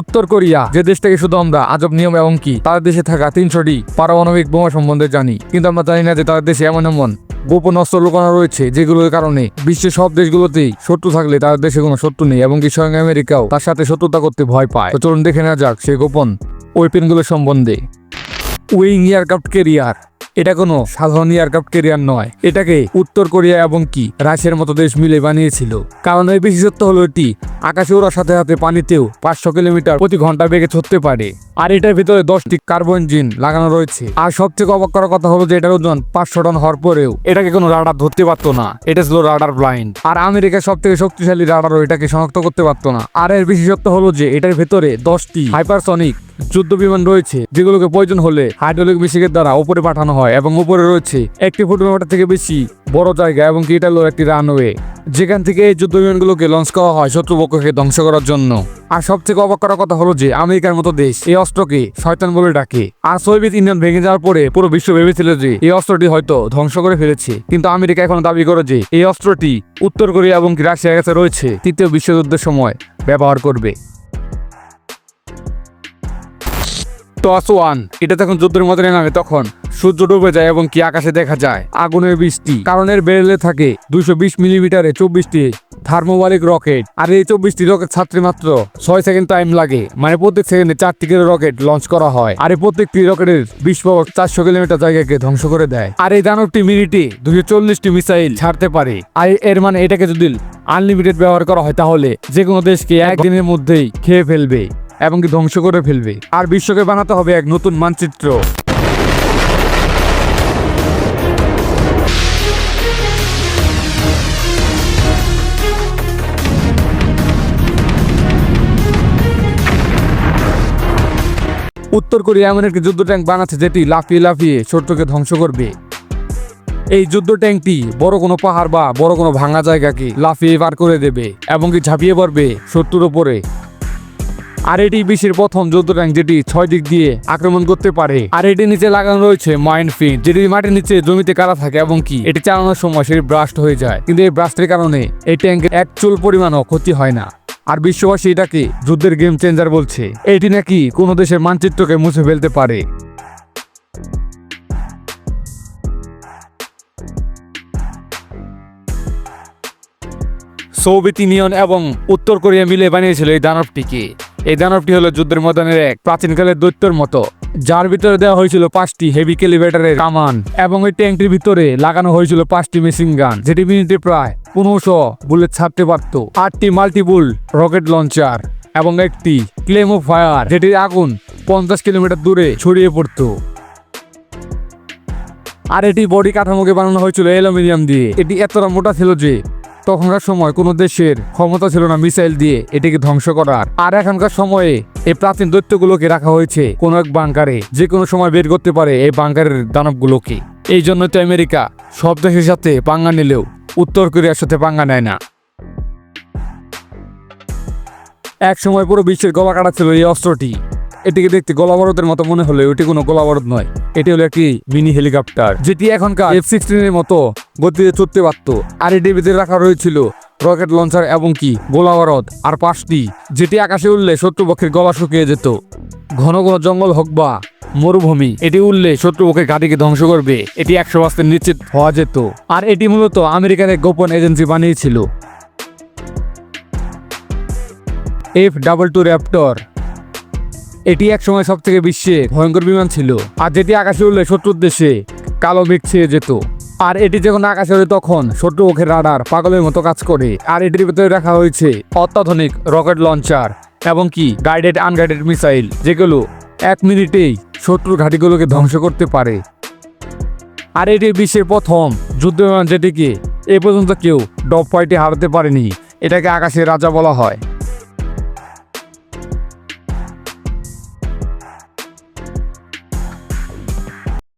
উত্তর কোরিয়া, যে দেশটাকে শুধু আমরা, আজব নিয়ম এবং কি তাদের দেশে থাকা তিনশোটি পারমাণবিক বোমা সম্বন্ধে জানি। কিন্তু আমরা জানি না যে তাদের দেশে এমন এমন গোপন অস্ত্র লুকানো রয়েছে, যেগুলোর কারণে বিশ্বের সব দেশগুলোতেই শত্রু থাকলে তাদের দেশে কোনো শত্রু নেই এবং কি স্বয়ং আমেরিকাও তার সাথে শত্রুতা করতে ভয় পায়। তো চলুন দেখে নেওয়া যাক সেই গোপন ওয়েপেনগুলো সম্বন্ধে। উইং এয়ারক্রাফট কেরিয়ার এটা কোনো সাধারণ এয়ারক্রাফট কেরিয়ার নয়। এটাকে উত্তর কোরিয়া এবং কি রাশিয়ার মতো দেশ মিলে বানিয়েছিল। কারণ এর বিশেষত্ব হলো এটি, আকাশে ওড়ার সাথে সাথে পানিতেও পাঁচশো কিলোমিটার প্রতি ঘণ্টা বেগে ছড়তে পারে। আর এটার ভিতরে দশটি কার্বন জিন লাগানো রয়েছে। আর সবচেয়ে অবাক করার কথা হলো যে এটার ওজন পাঁচশো টন হওয়ার পরেও এটাকে কোনো রাডার ধরতে পারতো না। এটা ছিল রাডার ব্লাইন্ড। আর আমেরিকার সব থেকে শক্তিশালী রাডারও এটাকে শনাক্ত করতে পারতো না। আর এর বিশেষত্ব হলো যে এটার ভেতরে দশটি হাইপারসনিক যুদ্ধ বিমান রয়েছে, যেগুলোকে প্রয়োজন হলে হাইড্রোলিক মিশিকের দ্বারা উপরে পাঠানো হয় এবং উপরে রয়েছে একটি ফুট মিটার থেকে বেশি বড় জায়গা এবং কি এটা হলো একটি রানওয়ে। যেখান থেকে এই যুদ্ধ বিমানগুলোকে লঞ্চ করা হয় শত্রুপক্ষকে ধ্বংস করার জন্য। আর সবথেকে অবাক করার কথা হলো যে, আমেরিকার মতো দেশ এই অস্ত্রকে শয়তান বলে ডাকে। আর সোভিয়েত ইউনিয়ন ভেঙে যাওয়ার পরে পুরো বিশ্ব ভেবেছিল যে, এই অস্ত্রটি হয়তো ধ্বংস করে ফেলেছে। কিন্তু আমেরিকা এখন দাবি করে যে, এই অস্ত্রটি উত্তর কোরিয়া এবং রাশিয়ার কাছে রয়েছে। তৃতীয় বিশ্বযুদ্ধের সময় ব্যবহার করবে। টস ওয়ান। এটা যখন যুদ্ধের মধ্যে নামে তখন সূর্য ডুবে যায় এবং কি আকাশে দেখা যায়? আগুনের বৃষ্টি। কারণ এর বেরেলে থাকে দুইশো বিশ মিলিমিটারে চব্বিশটি থার্মোবালিক রকেট। আর এই চব্বিশটি রকেট ছাত্রে মাত্র ছয় সেকেন্ড টাইম লাগে। মানে প্রত্যেক সেকেন্ডে চারটি করে রকেট লঞ্চ করা হয়। আর এই প্রত্যেকটি রকেটের বিস্ফোরক চারশো কিলোমিটার জায়গাকে ধ্বংস করে দেয়। আর এই দানবটি মিনিটে দুশো চল্লিশটি মিসাইল ছাড়তে পারে। আর এর মানে এটাকে যদি আনলিমিটেড ব্যবহার করা হয় তাহলে যে কোনো দেশকে একদিনের মধ্যেই খেয়ে ফেলবে। এবং ধ্বংস করে ফেলবে। আর বিশ্বকে বানাতে হবে এক নতুন মানচিত্র। উত্তর কোরিয়া এমন একটি যুদ্ধ ট্যাঙ্ক বানাচ্ছে যেটি লাফিয়ে লাফিয়ে শত্রুকে ধ্বংস করবে। এই যুদ্ধ ট্যাঙ্কটি বড় কোনো পাহাড় বা বড় কোনো ভাঙা জায়গাকে লাফিয়ে পার করে দেবে এবং কি ঝাঁপিয়ে পড়বে শত্রুর ওপরে আর এটি বিশ্বের প্রথম যুদ্ধ ট্যাঙ্ক যেটি ছয় দিক দিয়ে আক্রমণ করতে পারে। আর এটি নিচে লাগানো রয়েছে মাইন্ড ফিন যেটি মাটির নিচে জমিতে কারা থাকে এবং কি? এটি চালানোর সময় সেটি ব্রাস্ট হয়ে যায়। কিন্তু এই ব্রাস্টের কারণে এই ট্যাঙ্কের এক চুল পরিমাণও ক্ষতি হয় না। আর বিশ্ববাসী এটাকে যুদ্ধের গেম চেঞ্জার বলছে। এটি নাকি কোনো দেশের মানচিত্রকে মুছে ফেলতে পারে? সোভিয়েত ইউনিয়ন এবং উত্তর কোরিয়া মিলে বানিয়েছিল এই দানবটিকে। এই দানবটি হলো যুদ্ধের ময়দানের এক প্রাচীনকালের দৈত্যর মতো, যার ভিতরে দেওয়া হয়েছিল পাঁচটি হেভি ক্যালিভেটারের কামান এবং এই ট্যাঙ্কটির ভিতরে লাগানো হয়েছিল পাঁচটি মেশিন গান যেটি মিনিটে প্রায় পনেরোশো বুলেট ছাড়তে পারত। আটটি মাল্টিপুল রকেট লঞ্চার এবং একটি ক্লেমো ফায়ার যেটির আগুন পঞ্চাশ কিলোমিটার দূরে ছড়িয়ে পড়তো। আর এটি বডি কাঠামোকে বানানো হয়েছিল অ্যালুমিনিয়াম দিয়ে। এটি এতটা মোটা ছিল যে তখনকার সময় কোনো দেশের ক্ষমতা ছিল না মিসাইল দিয়ে এটিকে ধ্বংস করার। আর এখনকার সময়ে এই প্রাচীন দৈত্যগুলোকে রাখা হয়েছে কোনো এক বাংকারে। যে কোনো সময় বের করতে পারে এই বাংকারের দানবগুলোকে। এই জন্য তো আমেরিকা সব দেশের সাথে পাঙ্গা নিলেও উত্তর কোরিয়ার সাথে পাঙ্গা নেয় না। এক সময় পুরো বিশ্বের গলা কাটা ছিল এই অস্ত্রটি। এটিকে দেখতে গোলা গোলাবারুদের মতো মনে হলে ওটি কোনো গোলা গোলাবারুদ নয়। এটি হলো একটি মিনি হেলিকপ্টার, যেটি এখনকার এফ সিক্সটিনের মতো গতিতে চড়তে পারত। আর এটি ভিতরে রাখা রয়েছিল রকেট লঞ্চার এবং কি গোলাবারদ আর পাঁচটি, যেটি আকাশে উঠলে শত্রুপক্ষের গলা শুকিয়ে যেত। ঘন ঘন জঙ্গল হোক বা মরুভূমি, এটি উঠলে শত্রুপক্ষের ঘাটিকে ধ্বংস করবে। এটি একশো বাস্তে নিশ্চিত হওয়া যেত। আর এটি মূলত আমেরিকার এক গোপন এজেন্সি বানিয়েছিল। এফ ডাবল টু র্যাপটর এটি এক সময় সব থেকে বিশ্বে ভয়ঙ্কর বিমান ছিল। আর যেটি আকাশে উঠলে শত্রুর দেশে কালো মেঘ ছেয়ে যেত। আর এটি যখন আকাশে ওঠে তখন শত্রু ওখের রাডার পাগলের মতো কাজ করে। আর এটির ভিতরে রাখা হয়েছে অত্যাধুনিক রকেট লঞ্চার এবং কি গাইডেড আনগাইডেড মিসাইল যেগুলো এক মিনিটেই শত্রুর ঘাঁটিগুলোকে ধ্বংস করতে পারে। আর এটি বিশ্বের প্রথম যুদ্ধ বিমান যেটিকে এ পর্যন্ত কেউ ডপ ফাইটে হারাতে পারেনি। এটাকে আকাশের রাজা বলা হয়।